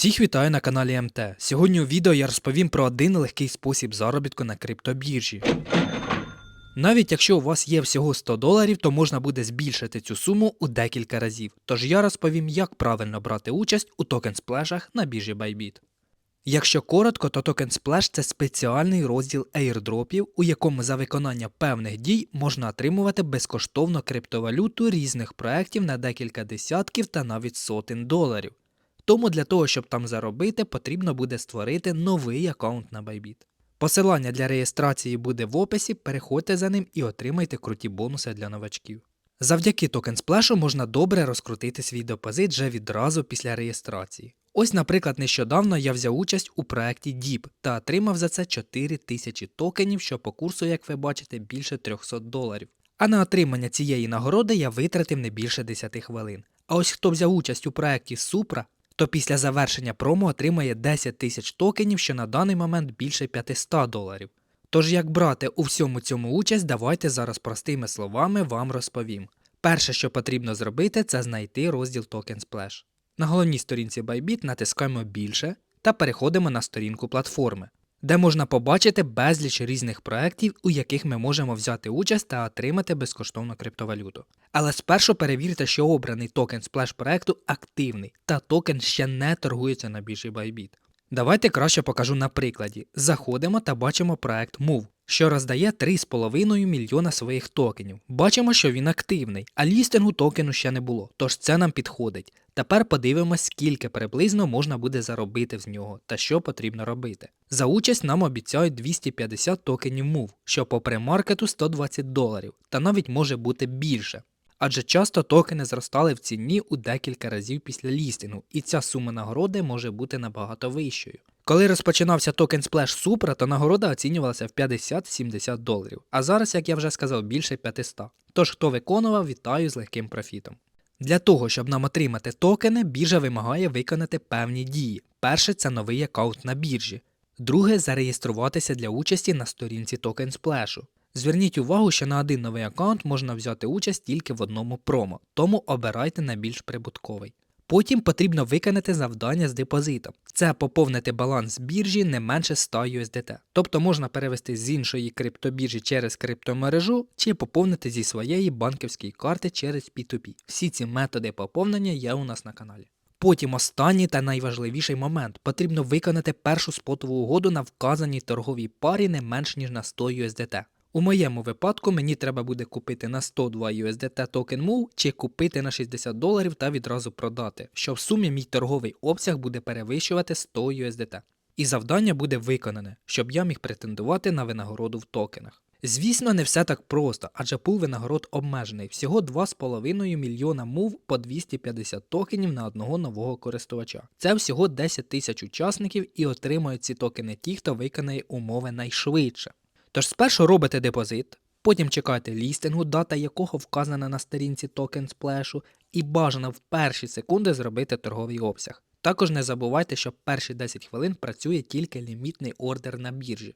Всіх вітаю на каналі МТ. Сьогодні у відео я розповім про один легкий спосіб заробітку на криптобіржі. Навіть якщо у вас є всього 100 доларів, то можна буде збільшити цю суму у декілька разів. Тож я розповім, як правильно брати участь у токен сплешах на біржі Bybit. Якщо коротко, то токен Splash – це спеціальний розділ airdropів, у якому за виконання певних дій можна отримувати безкоштовно криптовалюту різних проєктів на декілька десятків та навіть сотень доларів. Тому для того, щоб там заробити, потрібно буде створити новий аккаунт на Bybit. Посилання для реєстрації буде в описі, переходьте за ним і отримайте круті бонуси для новачків. Завдяки токен сплешу можна добре розкрутити свій депозит вже відразу після реєстрації. Ось, наприклад, нещодавно я взяв участь у проєкті DEEP та отримав за це 4000 токенів, що по курсу, як ви бачите, більше 300 доларів. А на отримання цієї нагороди я витратив не більше 10 хвилин. А ось хто взяв участь у проєкті Supra, то після завершення промо отримає 10 тисяч токенів, що на даний момент більше 500 доларів. Тож як брати у всьому цьому участь, давайте зараз простими словами вам розповім. Перше, що потрібно зробити, це знайти розділ Token Splash. На головній сторінці Bybit натискаємо більше та переходимо на сторінку платформи, де можна побачити безліч різних проєктів, у яких ми можемо взяти участь та отримати безкоштовну криптовалюту. Але спершу перевірте, що обраний токен Splash проекту активний, та токен ще не торгується на біржі Bybit. Давайте краще покажу на прикладі. Заходимо та бачимо проект Move, що роздає 3,5 мільйона своїх токенів. Бачимо, що він активний, а лістингу токену ще не було, тож це нам підходить. Тепер подивимось, скільки приблизно можна буде заробити з нього та що потрібно робити. За участь нам обіцяють 250 токенів Move, що по премаркету 120 доларів, та навіть може бути більше. Адже часто токени зростали в ціні у декілька разів після лістингу, і ця сума нагороди може бути набагато вищою. Коли розпочинався токен Splash Supra, то нагорода оцінювалася в 50-70 доларів, а зараз, як я вже сказав, більше 500. Тож хто виконував, вітаю з легким профітом. Для того, щоб нам отримати токени, біржа вимагає виконати певні дії. Перше це новий аккаунт на біржі. Друге зареєструватися для участі на сторінці токен сплешу. Зверніть увагу, що на один новий аккаунт можна взяти участь тільки в одному промо, тому обирайте найбільш прибутковий. Потім потрібно виконати завдання з депозитом. Це поповнити баланс біржі не менше 100 USDT. Тобто можна перевести з іншої криптобіржі через криптомережу чи поповнити зі своєї банківської карти через P2P. Всі ці методи поповнення є у нас на каналі. Потім останній та найважливіший момент потрібно виконати першу спотову угоду на вказаній торговій парі не менш ніж на 100 USDT. У моєму випадку мені треба буде купити на 102 USDT токен Move чи купити на 60 доларів та відразу продати, що в сумі мій торговий обсяг буде перевищувати 100 USDT. І завдання буде виконане, щоб я міг претендувати на винагороду в токенах. Звісно, не все так просто, адже пул винагород обмежений всього 2,5 мільйона мув по 250 токенів на одного нового користувача. Це всього 10 тисяч учасників і отримають ці токени ті, хто виконає умови найшвидше. Тож спершу робите депозит, потім чекаєте лістингу, дата якого вказана на сторінці токен сплешу, і бажано в перші секунди зробити торговий обсяг. Також не забувайте, що перші 10 хвилин працює тільки лімітний ордер на біржі.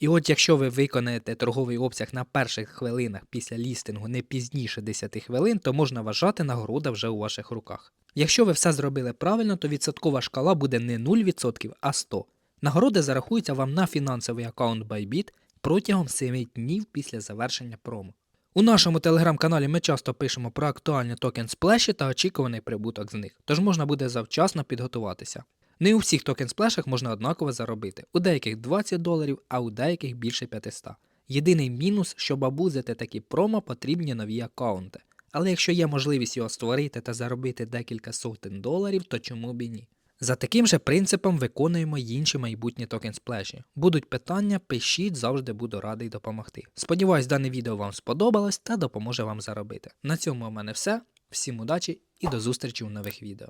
І от якщо ви виконаєте торговий обсяг на перших хвилинах після лістингу не пізніше 10 хвилин, то можна вважати нагорода вже у ваших руках. Якщо ви все зробили правильно, то відсоткова шкала буде не 0%, а 100%. Нагороди зарахуються вам на фінансовий аккаунт Bybit протягом 7 днів після завершення промо. У нашому телеграм-каналі ми часто пишемо про актуальні токен сплеші та очікуваний прибуток з них, тож можна буде завчасно підготуватися. Не у всіх токен сплешах можна однаково заробити, у деяких 20 доларів, а у деяких більше 500. Єдиний мінус, щоб абузити такі промо, потрібні нові аккаунти. Але якщо є можливість його створити та заробити декілька сотень доларів, то чому б і ні? За таким же принципом виконуємо інші майбутні токен сплеші. Будуть питання, пишіть, завжди буду радий допомогти. Сподіваюсь, дане відео вам сподобалось та допоможе вам заробити. На цьому у мене все. Всім удачі і до зустрічі у нових відео.